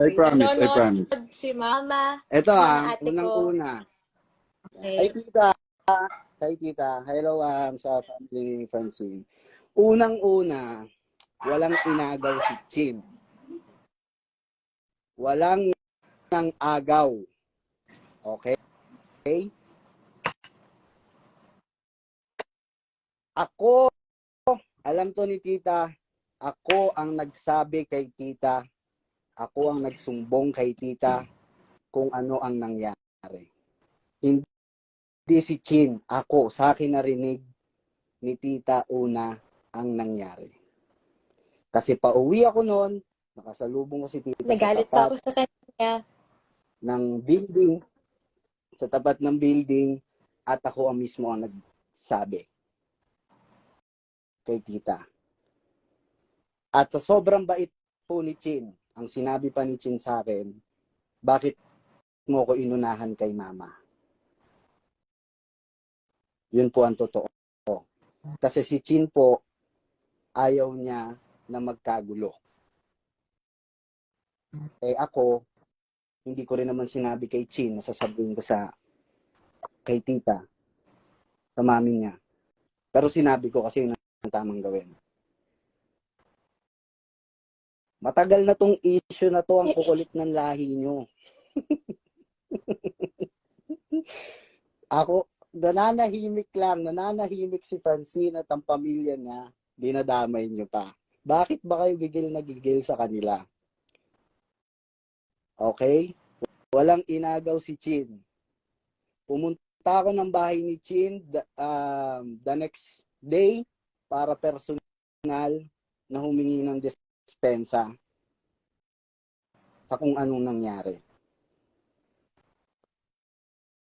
I promise, I promise. Si Mama. Ito ah, ate unang ko. una. Okay. Ay, tita. Kay tita. Hello, um, sa family ni Francine. Unang-una, walang inagaw si Chin. Walang nang agaw. Okay? Okay? Ako, alam to ni tita, ako ang nagsabi kay tita, ako ang nagsumbong kay tita kung ano ang nangyari. Hindi si Chin, ako, sa akin narinig ni tita una ang nangyari. Kasi pauwi ako noon, nakasalubong ko si tita Nagalit sa pa tapat ako sa kanya. ng building, sa tapat ng building, at ako ang mismo ang nagsabi kay tita. At sa sobrang bait po ni Chin, ang sinabi pa ni Chin sa akin, bakit mo ko inunahan kay mama? Yun po ang totoo. Kasi si Chin po, ayaw niya na magkagulo. Eh ako, hindi ko rin naman sinabi kay Chin na sasabihin ko sa kay tita, sa mami niya. Pero sinabi ko kasi yun ang tamang gawin. Matagal na tong issue na to ang kukulit ng lahi nyo. Ako, nananahimik lang, nananahimik si Francine at ang pamilya niya, dinadamay nyo pa. Bakit ba kayo gigil na gigil sa kanila? Okay? Walang inagaw si Chin. Pumunta ako ng bahay ni Chin the, um, the next day para personal na humingi ng dispensa sa kung anong nangyari.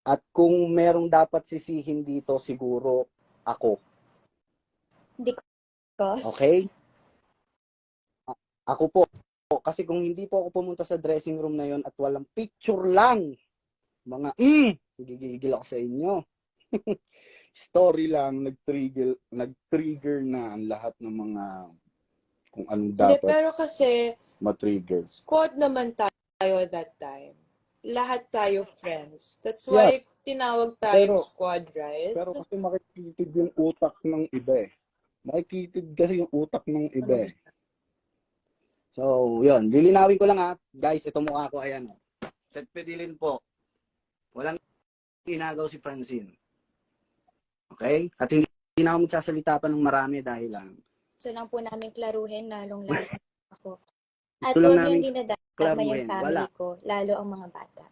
At kung merong dapat sisihin dito, siguro ako. Cos. Okay? A- Ako po. Kasi kung hindi po ako pumunta sa dressing room na yon at walang picture lang, mga mm, gigigil ako sa inyo. Story lang, nag-trigger, nag-trigger na ang lahat ng mga kung Hindi, dapat pero kasi matrigger. squad naman tayo that time. Lahat tayo friends. That's why tinawag tayong Pero- squad, right? Pero kasi makikitid yung utak ng iba eh. Makikitid kasi yung utak ng iba eh. So, yun. Lilinawin ko lang ha. Guys, ito mukha ko. Ayan. Set pedilin po. Walang inagaw si Francine. Okay? At hindi, hindi na ako magsasalita pa ng marami dahil lang. Gusto lang po namin klaruhin, lalong lalo ako. At lang huwag namin yung dinadama klaruhin. yung family Wala. ko, lalo ang mga bata.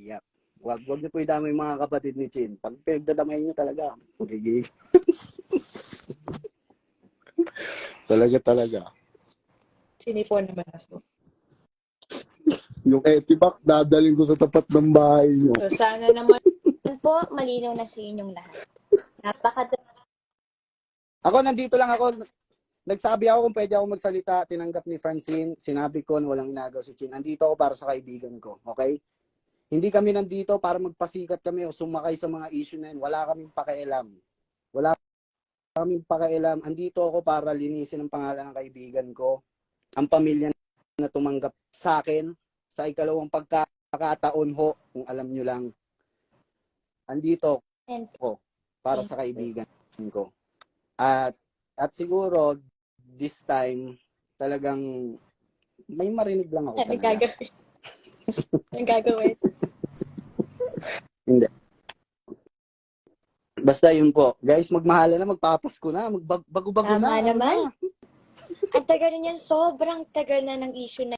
Yep. Wag, wag niyo po idamay yung mga kapatid ni Chin. Pag pinagdadamay niyo talaga, gigig. talaga talaga. Sinipon naman ako. Yung etipak, dadalhin ko sa tapat ng bahay niyo. So, sana naman po, malinaw na sa inyong lahat. Napaka Ako, nandito lang ako. Nagsabi ako kung pwede ako magsalita. Tinanggap ni Francine. Sinabi ko na walang inagaw si Chin. Nandito ako para sa kaibigan ko. Okay? Hindi kami nandito para magpasikat kami o sumakay sa mga issue na yun. Wala kaming pakialam. Wala kaming pakialam. Andito ako para linisin ang pangalan ng kaibigan ko. Ang pamilya na tumanggap sa akin sa ikalawang pagkakataon ho, kung alam nyo lang. Andito and ko para sa kaibigan ko. At at siguro this time talagang may marinig lang ako talaga. gagawin? Ang gagawin? Basta yun po. Guys, magmahala na, magpapasko na, magbago-bago Tama na. ano naman. na. Ang tagal niyan, sobrang tagal na ng issue na